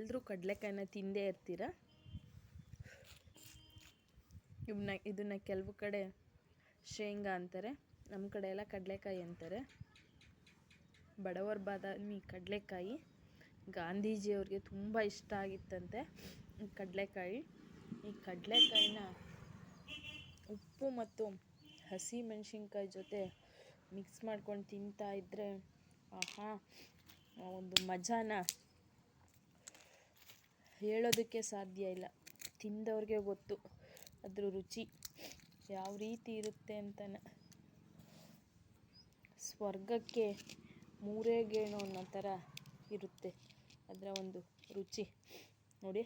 ಎಲ್ಲರೂ ಕಡಲೆಕಾಯಿನ ತಿಂದೇ ಇರ್ತೀರ? ಇವನ್ನ ಇದನ್ನು ಕೆಲವು ಕಡೆ ಶೇಂಗಾ ಅಂತಾರೆ ನಮ್ಮ ಕಡೆ ಎಲ್ಲ ಕಡಲೆಕಾಯಿ ಅಂತಾರೆ. ಬಡವರ ಬಾದಾಮಿ ಕಡಲೆಕಾಯಿ ಗಾಂಧೀಜಿಯವ್ರಿಗೆ ತುಂಬ ಇಷ್ಟ ಆಗಿತ್ತಂತೆ ಕಡಲೆಕಾಯಿ. ಈ ಕಡಲೆಕಾಯಿನ ಉಪ್ಪು ಮತ್ತು ಹಸಿ ಮೆಣಸಿನ್ಕಾಯಿ ಜೊತೆ ಮಿಕ್ಸ್ ಮಾಡ್ಕೊಂಡು ತಿಂತಾ ಇದ್ದರೆ ಆಹಾ ಒಂದು ಮಜಾನ ಹೇಳೋದಕ್ಕೆ ಸಾಧ್ಯ ಇಲ್ಲ. ತಿಂದವ್ರಿಗೆ ಗೊತ್ತು. ಅದ್ರ ರುಚಿ ಯಾವ ರೀತಿ ಇರುತ್ತೆ ಅಂತಲೇ ಸ್ವರ್ಗಕ್ಕೆ ಮೂರೇ ಗೇಣು ಅನ್ನೋ ಥರ ಇರುತ್ತೆ. ಅದರ ಒಂದು ರುಚಿ. ನೋಡಿ,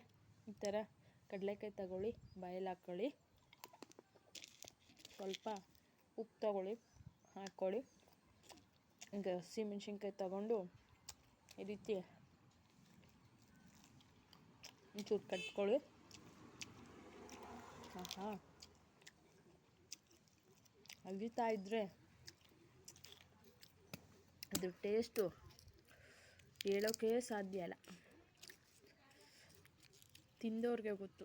ಈ ಥರ ಕಡಲೆಕಾಯಿ ತಗೊಳ್ಳಿ, ಬಾಯಲ್ಲಿ ಹಾಕ್ಕೊಳ್ಳಿ ಸ್ವಲ್ಪ ಉಪ್ಪು ತಗೊಳ್ಳಿ ಹಾಕ್ಕೊಳ್ಳಿ ಈಗ ಹಸಿಮೆಣ್ಸಿನ್ಕಾಯಿ ತಗೊಂಡು ಈ ರೀತಿ ಒಂಚೂರು ಕಟ್ಕೊಳ್ಳಿ. ಹಾಂ ಅಗಿತಾ ಇದ್ದರೆ ಅದ್ರ ಟೇಸ್ಟು ಹೇಳೋಕ್ಕೆ ಸಾಧ್ಯ ಇಲ್ಲ. ತಿಂದವ್ರಿಗೆ ಗೊತ್ತು.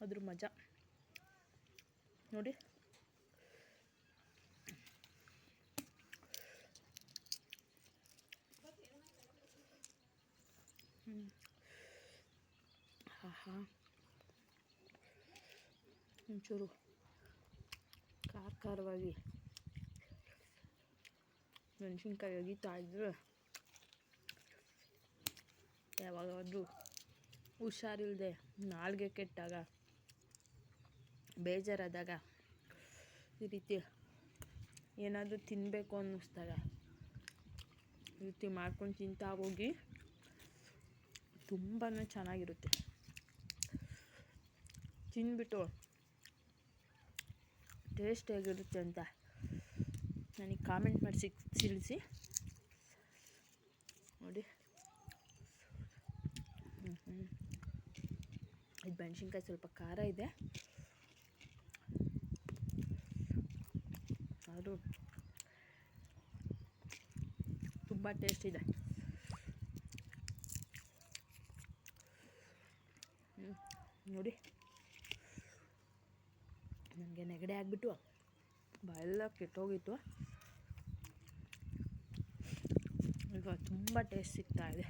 ಅದ್ರ ಮಜಾ. ನೋಡಿ. ಆಹಾ. ಒಂಚೂರು ಖಾರ ಖಾರವಾಗಿ ಮೆಣಸಿನ್ಕಾಯಿ ಒಗಿತಾ ಇದ್ರೆ ಯಾವಾಗಾದರೂ ಹುಷಾರಿಲ್ಲದೆ ನಾಲ್ಗೆ ಕೆಟ್ಟಾಗ ಬೇಜಾರಾದಾಗ ಈ ರೀತಿ ಏನಾದರೂ ತಿನ್ನಬೇಕು ಅನ್ನಿಸ್ದಾಗ ಈ ರೀತಿ ಮಾಡ್ಕೊಂಡು ತಿಂತಾ ಹೋಗಿ ತುಂಬಾ ಚೆನ್ನಾಗಿರುತ್ತೆ. ತಿಂದ್ಬಿಟ್ಟು ಟೇಸ್ಟ್ ಹೇಗಿರುತ್ತೆ ಅಂತ ನನಗೆ ಕಾಮೆಂಟ್ ಮಾಡಿ ತಿಳಿಸಿ. ನೋಡಿ. ಹ್ಞೂ ಇದು ಮೆಣಸಿನ್ಕಾಯಿ ಸ್ವಲ್ಪ ಖಾರ ಇದೆ. ಅದು ತುಂಬ ಟೇಸ್ಟ್ ಇದೆ. ನೋಡಿ. ನನಗೆ ನೆಗಡಿ ಆಗಿಬಿಟ್ಟು ಬಾಯೆಲ್ಲ ಕೆಟ್ಟೋಗಿತ್ತು. ಈಗ ತುಂಬ ಟೇಸ್ಟ್ ಸಿಗ್ತಾ ಇದೆ.